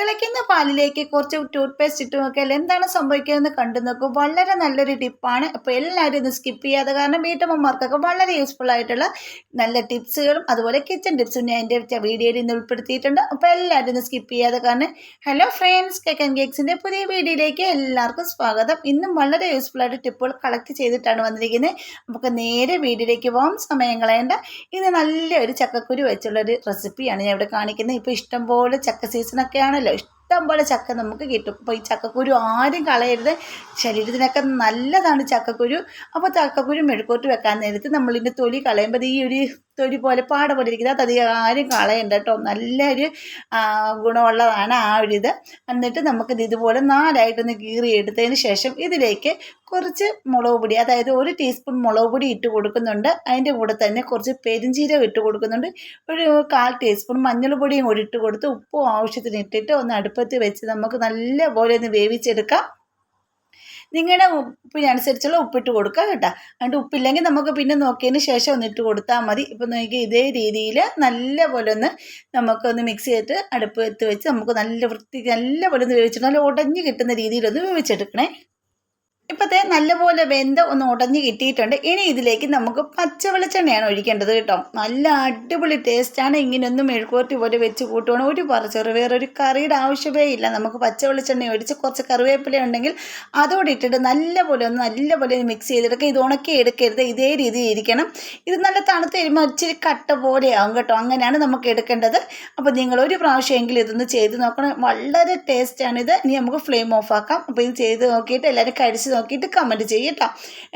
തിളയ്ക്കുന്ന പാലിലേക്ക് കുറച്ച് ടൂത്ത് പേസ്റ്റ് ഇട്ട് നോക്കിയാൽ എന്താണ് സംഭവിക്കുന്നതെന്ന് കണ്ടു നോക്കും. വളരെ നല്ലൊരു ടിപ്പാണ് അപ്പോൾ എല്ലാവരും ഇത് സ്കിപ്പ് ചെയ്യാതെ കാരണം വീട്ടമ്മമാർക്കൊക്കെ വളരെ യൂസ്ഫുൾ ആയിട്ടുള്ള നല്ല ടിപ്സുകളും അതുപോലെ കിച്ചൺ ടിപ്സും ഞാൻ എന്റെ വീഡിയോയിൽ ഇന്ന് ഉൾപ്പെടുത്തിയിട്ടുണ്ട്. അപ്പോൾ എല്ലാവരും ഇത് സ്കിപ്പ് ചെയ്യാതെ കാരണം ഹലോ ഫ്രണ്ട്സ് കേക്ക് ആൻഡ് കേക്സിന്റെ പുതിയ വീഡിയോയിലേക്ക് എല്ലാവർക്കും സ്വാഗതം. ഇന്നും വളരെ യൂസ്ഫുൾ ആയിട്ട് ടിപ്പുകൾ കളക്ട് ചെയ്തിട്ടാണ് വന്നിരിക്കുന്നത്. നമുക്ക് നേരെ വീഡിയോയിലേക്ക് പോകാം സമയം കളയേണ്ട. ഇന്ന് നല്ലൊരു ചക്കക്കുരു വെച്ചുള്ളൊരു റെസിപ്പിയാണ് ഞാൻ ഇവിടെ കാണിക്കുന്നത്. ഇപ്പോൾ ഇഷ്ടംപോലെ ചക്ക സീസണൊക്കെ ആണല്ലോ ഇഷ്ടം പോലെ ചക്ക നമുക്ക് കിട്ടും. അപ്പോൾ ഈ ചക്കക്കുരു ആരും കളയരുത്. ശരീരത്തിനൊക്കെ നല്ലതാണ് ചക്കക്കുരു. അപ്പോൾ ചക്കക്കുരു മെഴുക്കോട്ട് വെക്കാൻ നേരത്ത് നമ്മളിതിന്റെ തൊലി കളയുമ്പോൾ ഈ ഒരു തൊലി പോലെ പാട അത് അധികം ആരും കളയണ്ട കേട്ടോ. നല്ലൊരു ഗുണമുള്ളതാണ് ആ ഒരു ഇത്. എന്നിട്ട് നമുക്കിത് ഇതുപോലെ നാലായിട്ടൊന്ന് കീറി എടുത്തതിന് ശേഷം ഇതിലേക്ക് കുറച്ച് മുളക് പൊടി അതായത് ഒരു ടീസ്പൂൺ മുളക് പൊടി ഇട്ട് കൊടുക്കുന്നുണ്ട്. അതിന്റെ കൂടെ തന്നെ കുറച്ച് പെരിഞ്ചീരകം ഇട്ട് കൊടുക്കുന്നുണ്ട്. ഒരു കാൽ ടീസ്പൂൺ മഞ്ഞൾപ്പൊടിയും കൂടി ഇട്ട് കൊടുത്ത് ഉപ്പും ആവശ്യത്തിന് ഇട്ടിട്ട് ഒന്ന് അടുപ്പത്ത് വെച്ച് നമുക്ക് നല്ലപോലെ ഒന്ന് വേവിച്ചെടുക്കാം. നിങ്ങളുടെ ഉപ്പിനനുസരിച്ചുള്ള ഉപ്പിട്ട് കൊടുക്കുക കേട്ടോ. അതുകൊണ്ട് ഉപ്പില്ലെങ്കിൽ നമുക്ക് പിന്നെ നോക്കിയതിന് ശേഷം ഒന്ന് ഇട്ട് കൊടുത്താൽ മതി. ഇപ്പം നോക്കി ഇതേ രീതിയിൽ നല്ല പോലെ ഒന്ന് നമുക്കൊന്ന് മിക്സ് ചെയ്തിട്ട് അടുപ്പത്ത് വെച്ച് നമുക്ക് നല്ല വൃത്തി നല്ലപോലെ ഒന്ന് വേവിച്ചിട്ട് നല്ല ഉടഞ്ഞ് കിട്ടുന്ന രീതിയിലൊന്ന് വേവിച്ചെടുക്കണേ. ഇപ്പോഴത്തെ നല്ലപോലെ വെന്ത ഒന്ന് ഉടഞ്ഞ് കിട്ടിയിട്ടുണ്ട്. ഇനി ഇതിലേക്ക് നമുക്ക് പച്ച വെളിച്ചെണ്ണയാണ് ഒഴിക്കേണ്ടത് കേട്ടോ. നല്ല അടിപൊളി ടേസ്റ്റാണ് ഇങ്ങനെയൊന്നും മെഴുക്കുവരട്ടി പോലെ വെച്ച് കൂട്ടുകയാണ് ഒരു പറിച്ചെറു വേറൊരു കറിയുടെ ആവശ്യമേ ഇല്ല. നമുക്ക് പച്ച വെളിച്ചെണ്ണ ഒഴിച്ച് കുറച്ച് കറിവേപ്പില ഉണ്ടെങ്കിൽ അതോടെ ഇട്ടിട്ട് നല്ലപോലെ ഒന്ന് നല്ലപോലെ മിക്സ് ചെയ്തെടുക്കുക. ഇത് ഉണക്കി എടുക്കരുത്. ഇതേ രീതിയിൽ ഇരിക്കണം. ഇത് നല്ല തണുത്ത് വരുമ്പോൾ ഇച്ചിരി കട്ട പോലെയാവും കേട്ടോ. അങ്ങനെയാണ് നമുക്ക് എടുക്കേണ്ടത്. അപ്പോൾ നിങ്ങൾ ഒരു പ്രാവശ്യമെങ്കിലും ഇതൊന്ന് ചെയ്ത് നോക്കണം. വളരെ ടേസ്റ്റാണിത് ഇനി നമുക്ക് ഫ്ലെയിം ഓഫ് ആക്കാം. അപ്പോൾ ഇത് ചെയ്ത് നോക്കിയിട്ട് എല്ലാവരും കഴിച്ച് നോക്കിയിട്ട് കമന്റ് ചെയ്യട്ടോ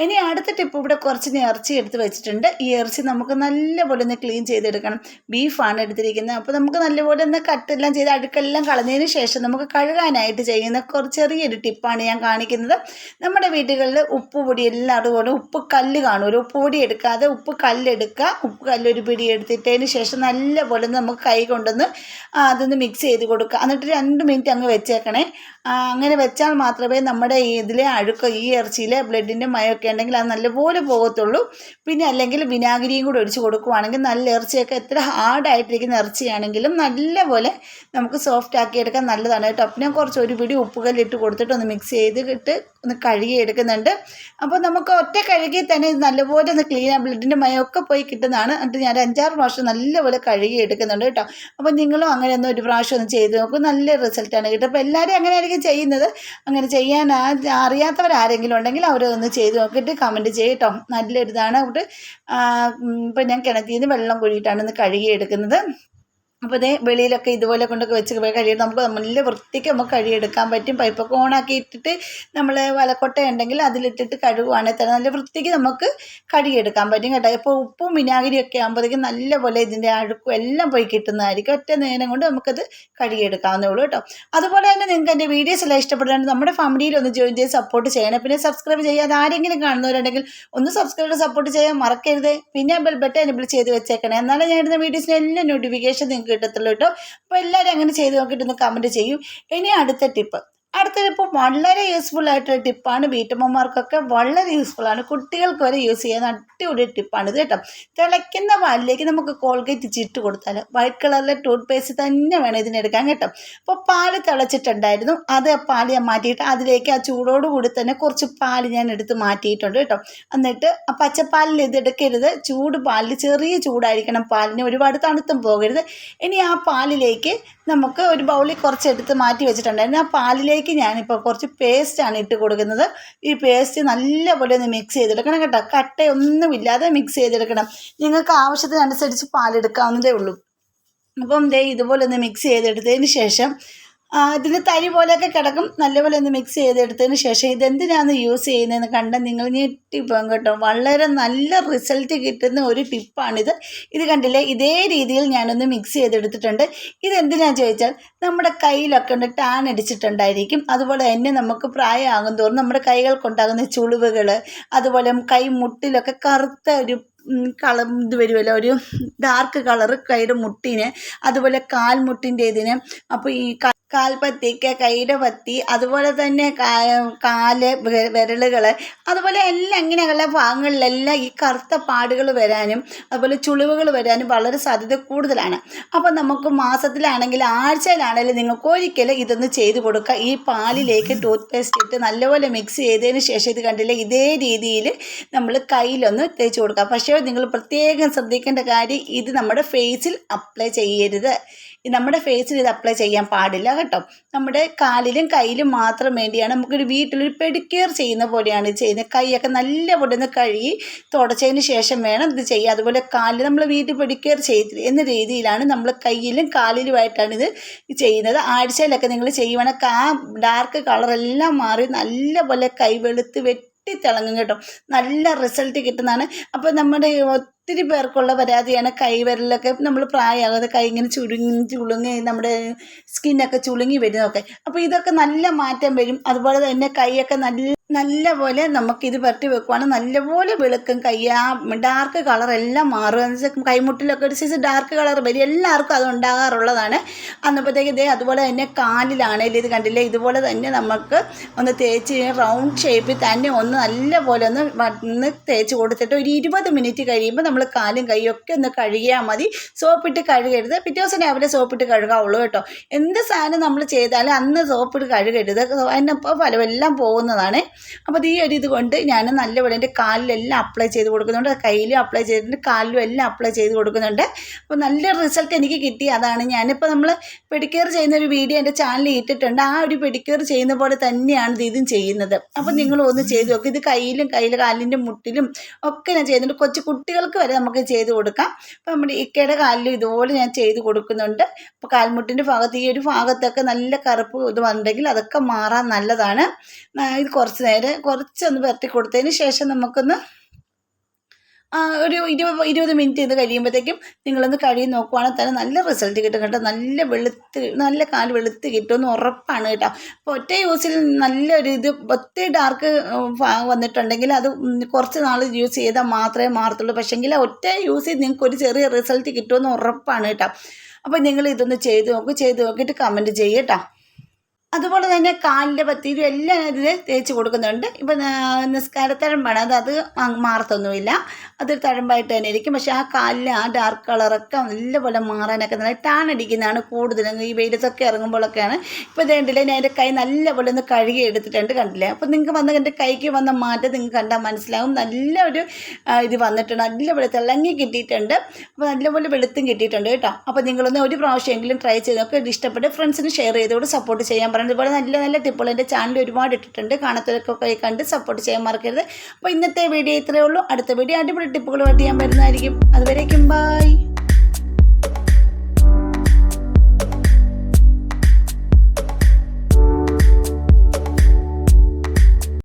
ഇനി അടുത്ത ടിപ്പ് ഇവിടെ കുറച്ച് ഇറച്ചി എടുത്ത് വെച്ചിട്ടുണ്ട്. ഈ ഇറച്ചി നമുക്ക് നല്ലപോലെ ഒന്ന് ക്ലീൻ ചെയ്തെടുക്കണം. ബീഫാണ് എടുത്തിരിക്കുന്നത്. അപ്പോൾ നമുക്ക് നല്ലപോലെ ഒന്ന് കട്ടെല്ലാം ചെയ്ത് അഴുക്കെല്ലാം കളഞ്ഞതിന് ശേഷം നമുക്ക് കഴുകാനായിട്ട് ചെയ്യുന്ന കുറച്ച് ചെറിയൊരു ടിപ്പാണ് ഞാൻ കാണിക്കുന്നത്. നമ്മുടെ വീടുകളിൽ ഉപ്പ് പൊടി എല്ലാം അതുപോലെ ഉപ്പ് കല്ല് കാണുമല്ലോ ഉപ്പ് പൊടി എടുക്കാതെ ഉപ്പ് കല്ലെടുക്കുക. ഉപ്പ് കല്ലൊരു പിടി എടുത്തിട്ടതിന് ശേഷം നല്ലപോലെ നമുക്ക് കൈ കൊണ്ടൊന്ന് അതൊന്ന് മിക്സ് ചെയ്ത് കൊടുക്കുക. എന്നിട്ട് രണ്ട് മിനിറ്റ് അങ്ങ് വെച്ചേക്കണേ. അങ്ങനെ വെച്ചാൽ മാത്രമേ നമ്മുടെ ഇതിലെ അഴുക്ക് ഈ ഇറച്ചിയിലെ ബ്ലഡിന്റെ മയമൊക്കെ ഉണ്ടെങ്കിൽ അത് നല്ലപോലെ പോകത്തുള്ളൂ. പിന്നെ അല്ലെങ്കിൽ വിനാഗിരിയും കൂടി ഒഴിച്ച് കൊടുക്കുവാണെങ്കിൽ നല്ല ഇറച്ചിയൊക്കെ എത്ര ഹാർഡായിട്ടിരിക്കുന്ന ഇറച്ചിയാണെങ്കിലും നല്ലപോലെ നമുക്ക് സോഫ്റ്റ് ആക്കി എടുക്കാൻ നല്ലതാണ് കേട്ടോ. പിന്നെ കുറച്ച് ഒരു പിടി ഉപ്പുകല്ലിട്ട് കൊടുത്തിട്ട് ഒന്ന് മിക്സ് ചെയ്തിട്ട് ഒന്ന് കഴുകി എടുക്കുന്നുണ്ട്. അപ്പോൾ നമുക്ക് ഒറ്റ കഴുകി തന്നെ നല്ലപോലെ ഒന്ന് ക്ലീൻ ആ ബ്ലഡിന്റെ മയമൊക്കെ പോയി കിട്ടുന്നതാണ്. എന്നിട്ട് ഞാൻ അഞ്ചാറ് പ്രാവശ്യം നല്ലപോലെ കഴുകി എടുക്കുന്നുണ്ട് കേട്ടോ. അപ്പോൾ നിങ്ങളും അങ്ങനെ ഒന്ന് ഒരു പ്രാവശ്യം ഒന്ന് ചെയ്ത് നോക്കും. നല്ല റിസൾട്ടാണ് കിട്ടുക അപ്പോൾ എല്ലാവരും അങ്ങനെ ആയിരിക്കും ചെയ്യുന്നത്. അങ്ങനെ ചെയ്യാൻ അറിയാത്തവരാരെങ്കിലും ഉണ്ടെങ്കിൽ അവരൊന്ന് ചെയ്ത് നോക്കിയിട്ട് കമന്റ് ചെയ്യട്ടോ നല്ലൊരിതാണ്. അവിടെ ഇപ്പം ഞാൻ കിണറ്റിൽ നിന്ന് വെള്ളം കുഴിയിട്ടാണ് ഒന്ന് കഴുകി എടുക്കുന്നത്. അപ്പോൾ ഇതേ വെളിയിലൊക്കെ ഇതുപോലെ കൊണ്ടൊക്കെ വെച്ച് കഴിയും നമുക്ക് നല്ല വൃത്തിക്ക് നമുക്ക് കഴുകിയെടുക്കാൻ പറ്റും. പൈപ്പൊക്കെ ഓണാക്കി ഇട്ടിട്ട് നമ്മൾ വലക്കൊട്ട ഉണ്ടെങ്കിൽ അതിലിട്ടിട്ട് കഴുകുവാണെങ്കിൽ തന്നെ നല്ല വൃത്തിക്ക് നമുക്ക് കഴുകിയെടുക്കാൻ പറ്റും കേട്ടോ. ഇപ്പോൾ ഉപ്പും വിനാഗിരിയൊക്കെ ആകുമ്പോഴത്തേക്കും നല്ലപോലെ ഇതിന്റെ അഴുക്കും എല്ലാം പോയി കിട്ടുന്നതായിരിക്കും. ഒറ്റ നേരം കൊണ്ട് നമുക്കത് കഴുകിയെടുക്കാവുന്നേ ഉള്ളൂ കേട്ടോ. അതുപോലെ തന്നെ നിങ്ങൾക്ക് എന്റെ വീഡിയോസ് എല്ലാം ഇഷ്ടപ്പെടുന്നുണ്ട് നമ്മുടെ ഫാമിലിയിൽ ഒന്ന് ജോയിൻ ചെയ്ത് സപ്പോർട്ട് ചെയ്യണം. പിന്നെ സബ്സ്ക്രൈബ് ചെയ്യുക അതാരെങ്കിലും കാണുന്നവരുണ്ടെങ്കിൽ ഒന്ന് സബ്സ്ക്രൈബ് സപ്പോർട്ട് ചെയ്യാൻ മറക്കരുത്. പിന്നെ ബെൽ എനബിൾ ചെയ്ത് വെച്ചേക്കണേ. എന്നാലും ഞാൻ ഇടുന്ന വീഡിയോസിന് എല്ലാം നോട്ടിഫിക്കേഷൻ നിങ്ങൾക്ക് കിട്ടത്തുള്ളൂ കേട്ടോ. അപ്പോൾ എല്ലാവരും അങ്ങനെ ചെയ്ത് നോക്കിയിട്ടൊന്ന് കമന്റ് ചെയ്യും. ഇനി അടുത്ത ടിപ്പ് അടുത്ത ഇപ്പോൾ വളരെ യൂസ്ഫുൾ ആയിട്ടുള്ള ടിപ്പാണ് വീട്ടമ്മമാർക്കൊക്കെ വളരെ യൂസ്ഫുൾ ആണ്. കുട്ടികൾക്ക് വരെ യൂസ് ചെയ്യാൻ അടിപൊളി ടിപ്പാണ് ഇത് കേട്ടോ. തിളയ്ക്കുന്ന പാലിലേക്ക് നമുക്ക് കോൾഗേറ്റ് ചിട്ട് കൊടുത്താൽ വൈറ്റ് കളറിലെ ടൂത്ത് പേസ്റ്റ് തന്നെ വേണം ഇതിനെടുക്കാൻ കേട്ടോ. അപ്പോൾ പാൽ തിളച്ചിട്ടുണ്ടായിരുന്നു. അത് പാൽ ഞാൻ മാറ്റിയിട്ട് അതിലേക്ക് ആ ചൂടോടുകൂടി തന്നെ കുറച്ച് പാൽ ഞാൻ എടുത്ത് മാറ്റിയിട്ടുണ്ട് കേട്ടോ. എന്നിട്ട് ആ പച്ചപ്പാലിൽ ഇത് എടുക്കരുത്. ചൂട് പാലിൽ ചെറിയ ചൂടായിരിക്കണം. പാലിന് ഒരുപാട് തണുത്തും പോകരുത്. ഇനി ആ പാലിലേക്ക് നമുക്ക് ഒരു ബൗളിൽ കുറച്ച് എടുത്ത് മാറ്റി വെച്ചിട്ടുണ്ടായിരുന്നു. ആ പാലിലേക്ക് ഞാനിപ്പോൾ കുറച്ച് പേസ്റ്റാണ് ഇട്ട് കൊടുക്കുന്നത്. ഈ പേസ്റ്റ് നല്ലപോലെ ഒന്ന് മിക്സ് ചെയ്തെടുക്കണം കേട്ടോ. കട്ടയൊന്നുമില്ലാതെ മിക്സ് ചെയ്തെടുക്കണം. നിങ്ങൾക്ക് ആവശ്യത്തിനനുസരിച്ച് പാലെടുക്കാവുന്നതേ ഉള്ളൂ. അപ്പം ദേ ഇതുപോലെ ഒന്ന് മിക്സ് ചെയ്തെടുത്തതിന് ശേഷം ഇതിന് തരി പോലെയൊക്കെ കിടക്കും. നല്ലപോലെ ഒന്ന് മിക്സ് ചെയ്തെടുത്തതിന് ശേഷം ഇതെന്തിനാണ് യൂസ് ചെയ്യുന്നതെന്ന് കണ്ട നിങ്ങൾ ഞെട്ടിപ്പോകും കേട്ടോ. വളരെ നല്ല റിസൾട്ട് കിട്ടുന്ന ഒരു ടിപ്പാണിത് ഇത് കണ്ടില്ലേ? ഇതേ രീതിയിൽ ഞാനൊന്ന് മിക്സ് ചെയ്തെടുത്തിട്ടുണ്ട്. ഇതെന്തിനാണെന്ന് ചോദിച്ചാൽ നമ്മുടെ കയ്യിലൊക്കെ ഉണ്ട് ടാൻ അടിച്ചിട്ടുണ്ടായിരിക്കും. അതുപോലെ തന്നെ നമുക്ക് പ്രായമാകും തോറും നമ്മുടെ കൈകൾക്കുണ്ടാകുന്ന ചുളിവുകൾ അതുപോലെ കൈ മുട്ടിലൊക്കെ കറുത്ത ഒരു കളർ ഇത് വരുമല്ലോ ഒരു ഡാർക്ക് കളറ് കൈയുടെ മുട്ടിന് അതുപോലെ കാൽമുട്ടിന്റെ ഇതിന് അപ്പോൾ ഈ കാൽപ്പത്തിക്ക് കൈയുടെ പത്തി അതുപോലെ തന്നെ കാൽ വിരലുകൾ അതുപോലെ എല്ലാം ഇങ്ങനെയുള്ള ഭാഗങ്ങളിലെല്ലാം ഈ കറുത്ത പാടുകൾ വരാനും അതുപോലെ ചുളിവുകൾ വരാനും വളരെ സാധ്യത കൂടുതലാണ്. അപ്പോൾ നമുക്ക് മാസത്തിലാണെങ്കിൽ ആഴ്ചയിലാണെങ്കിലും നിങ്ങൾക്ക് ഒരിക്കലും ഇതൊന്ന് ചെയ്ത് കൊടുക്കുക ഈ പാലിലേക്ക് ടൂത്ത് പേസ്റ്റ് ഇട്ട് നല്ലപോലെ മിക്സ് ചെയ്തതിന് ശേഷം ഇത് കണ്ടില്ലേ ഇതേ രീതിയിൽ നമ്മൾ കയ്യിലൊന്ന് തേച്ച് കൊടുക്കുക പക്ഷേ നിങ്ങൾ പ്രത്യേകം ശ്രദ്ധിക്കേണ്ട കാര്യം ഇത് നമ്മുടെ ഫേസിൽ അപ്ലൈ ചെയ്യരുത്. നമ്മുടെ ഫേസിൽ ഇത് അപ്ലൈ ചെയ്യാൻ പാടില്ല കേട്ടോ. നമ്മുടെ കാലിലും കയ്യിലും മാത്രം വേണ്ടിയാണ് നമുക്കൊരു വീട്ടിലൊരു പെഡിക്കെയർ ചെയ്യുന്ന പോലെയാണ് ഇത് ചെയ്യുന്നത്. കൈയൊക്കെ നല്ലപോലെ ഒന്ന് കഴുകി തുടച്ചതിന് ശേഷം വേണം ഇത് ചെയ്യുക അതുപോലെ കാലിൽ നമ്മൾ വീട്ടിൽ പെഡിക്കെയർ ചെയ്തില്ല എന്ന രീതിയിലാണ് നമ്മൾ കയ്യിലും കാലിലുമായിട്ടാണ് ഇത് ചെയ്യുന്നത്. ആഴ്ചയിലൊക്കെ നിങ്ങൾ ചെയ്യുവാണെങ്കിൽ ആ ഡാർക്ക് കളറെല്ലാം മാറി നല്ലപോലെ കൈ വെളുത്ത് വെട്ടിത്തിളങ്ങും കേട്ടോ. നല്ല റിസൾട്ട് കിട്ടുന്നതാണ്. അപ്പോൾ നമ്മുടെ ഒത്തിരി പേർക്കുള്ള പരാതിയാണ് കൈവിരലൊക്കെ നമ്മൾ പ്രായമാകാതെ കൈ ഇങ്ങനെ ചുരുങ്ങി ചുളുങ്ങി നമ്മുടെ സ്കിന്നൊക്കെ ചുളുങ്ങി വരുന്നതൊക്കെ. അപ്പോൾ ഇതൊക്കെ നല്ല മാറ്റം വരും. അതുപോലെ തന്നെ കൈയൊക്കെ നല്ല നല്ലപോലെ നമുക്കിത് പെരട്ടി വെക്കുവാണ്. നല്ലപോലെ വെളുക്കും കൈ ആ ഡാർക്ക് കളർ എല്ലാം മാറും. എന്ന് വെച്ചാൽ കൈമുട്ടിലൊക്കെ ഒരു സൈസ് ഡാർക്ക് കളർ വരും. എല്ലാവർക്കും അത് ഉണ്ടാകാറുള്ളതാണ്. അന്നപ്പോഴത്തേക്ക് ഇതേ അതുപോലെ തന്നെ കാലിലാണേലും ഇത് കണ്ടില്ലേ? ഇതുപോലെ തന്നെ നമുക്ക് ഒന്ന് തേച്ച് റൗണ്ട് ഷേപ്പിൽ തന്നെ ഒന്ന് നല്ലപോലെ ഒന്ന് വന്ന് തേച്ച് കൊടുത്തിട്ട് ഒരു ഇരുപത് മിനിറ്റ് കഴിയുമ്പോൾ നമ്മൾ കാലും കൈയും ഒക്കെ ഒന്ന് കഴുകിയാൽ മതി. സോപ്പിട്ട് കഴുകരുത്. പിറ്റേ ദിവസം രാവിലെ സോപ്പിട്ട് കഴുകാവുള്ളൂ കേട്ടോ. എന്ത് സാധനം നമ്മൾ ചെയ്താലും അന്ന് സോപ്പിട്ട് കഴുകരുത്. അതിനപ്പോൾ ഫലമെല്ലാം പോകുന്നതാണ്. അപ്പോൾ ഈ ഒരു ഇത് കൊണ്ട് ഞാൻ നല്ലപോലെ എന്റെ കാലിലെല്ലാം അപ്ലൈ ചെയ്ത് കൊടുക്കുന്നുണ്ട്. കയ്യിലും അപ്ലൈ ചെയ്തിട്ടുണ്ട് കാലിലും എല്ലാം അപ്ലൈ ചെയ്ത് കൊടുക്കുന്നുണ്ട്. അപ്പോൾ നല്ല റിസൾട്ട് എനിക്ക് കിട്ടി. അതാണ് ഞാനിപ്പോൾ നമ്മൾ പെഡിക്യൂർ ചെയ്യുന്ന ഒരു വീഡിയോ എന്റെ ചാനലിൽ ഇട്ടിട്ടുണ്ട്. ആ ഒരു പെഡിക്യൂർ ചെയ്യുന്ന പോലെ തന്നെയാണ് ഇത് ചെയ്യുന്നത്. അപ്പോൾ നിങ്ങൾ ഒന്ന് ചെയ്ത് നോക്കുക ഇത് കയ്യിലും കയ്യിൽ കാലിന്റെ മുട്ടിലും ഒക്കെ ഞാൻ ചെയ്യുന്നുണ്ട്. കൊച്ചു കുട്ടികൾക്ക് വരെ നമുക്ക് ചെയ്ത് കൊടുക്കാം. അപ്പോൾ നമ്മുടെ ഇക്കയുടെ കാലിലും ഇതുപോലെ ഞാൻ ചെയ്ത് കൊടുക്കുന്നുണ്ട്. അപ്പോൾ കാൽമുട്ടിന്റെ ഭാഗത്ത് ഈ ഒരു ഭാഗത്തൊക്കെ നല്ല കറുപ്പ് ഇത് വന്നിട്ടുണ്ടെങ്കിൽ അതൊക്കെ മാറാൻ നല്ലതാണ്. ഇത് കുറച്ച് നേരം കുറച്ചൊന്ന് പരട്ടി കൊടുത്തതിന് ശേഷം നമുക്കൊന്ന് ഒരു ഇരുപത് ഇരുപത് മിനിറ്റ് ഇത് കഴിയുമ്പോഴത്തേക്കും നിങ്ങളൊന്ന് കഴുകി നോക്കുവാണെങ്കിൽ തന്നെ നല്ല റിസൾട്ട് കിട്ടും കേട്ടോ. നല്ല വെളുത്ത് നല്ല കാൽ വെളുത്ത് കിട്ടുമെന്ന് ഉറപ്പാണ് കേട്ടോ. അപ്പോൾ ഒറ്റ യൂസിൽ നല്ലൊരു ഇത് ഒത്തിരി ഡാർക്ക് വന്നിട്ടുണ്ടെങ്കിൽ അത് കുറച്ച് നാൾ യൂസ് ചെയ്താൽ മാത്രമേ മാറത്തുള്ളൂ. പക്ഷേങ്കിൽ ഒറ്റ യൂസിൽ നിങ്ങൾക്ക് ഒരു ചെറിയ റിസൾട്ട് കിട്ടുമെന്ന് ഉറപ്പാണ് കേട്ടോ. അപ്പോൾ നിങ്ങൾ ഇതൊന്ന് ചെയ്ത് നോക്കും ചെയ്ത് നോക്കിയിട്ട് കമന്റ് ചെയ്യ് കേട്ടോ. അതുപോലെ തന്നെ കാലിന്റെ പത്തിരും എല്ലാം ഇതിൽ തേച്ച് കൊടുക്കുന്നുണ്ട്. ഇപ്പം നിസ്കാരത്തഴമ്പാണ്. അത് അത് മാറത്തൊന്നുമില്ല. അതൊരു തഴമ്പായിട്ട് തന്നെ ഇരിക്കും. പക്ഷേ ആ കാലിൽ ആ ഡാർക്ക് കളറൊക്കെ നല്ലപോലെ മാറാനൊക്കെ നല്ല ടാൺ അടിക്കുന്നതാണ് കൂടുതലും. ഈ വെയിലത്തൊക്കെ ഇറങ്ങുമ്പോഴൊക്കെയാണ്. ഇപ്പോൾ ഇതേണ്ടില്ലേ ഞാൻ എന്റെ കൈ നല്ലപോലെ ഒന്ന് കഴുകി എടുത്തിട്ടുണ്ട് കണ്ടില്ലേ? അപ്പോൾ നിങ്ങൾക്ക് വന്ന എന്റെ കൈക്ക് വന്ന മാറ്റം നിങ്ങൾക്ക് കണ്ടാൽ മനസ്സിലാവും. നല്ലൊരു ഇത് വന്നിട്ടുണ്ട്. നല്ലപോലെ തിളങ്ങി കിട്ടിയിട്ടുണ്ട്. അപ്പോൾ നല്ലപോലെ വെളുത്തും കിട്ടിയിട്ടുണ്ട് കേട്ടോ. അപ്പോൾ നിങ്ങളൊന്ന് ഒരു പ്രാവശ്യമെങ്കിലും ട്രൈ ചെയ്ത് നോക്കുക ഇത് ഇഷ്ടപ്പെട്ട് ഫ്രണ്ട്സിന് ഷെയർ ചെയ്തുകൊണ്ട് സപ്പോർട്ട് ചെയ്യാൻ പറയുന്നത് ഇതുപോലെ നല്ല നല്ല ടിപ്പുകൾ ചാനൽ ഒരുപാട് ഇട്ടിട്ടുണ്ട്. കാണാത്തവർക്കൊക്കെ കണ്ട് സപ്പോർട്ട് ചെയ്യാൻ മറക്കരുത്. അപ്പോൾ ഇന്നത്തെ വീഡിയോ ഇത്രയേ ഉള്ളൂ. അടുത്ത വീഡിയോ അടിപൊളി ടിപ്പുകളുമായിട്ട് ഞാൻ വരുന്നതായിരിക്കും. അതുവരേക്കും ബൈ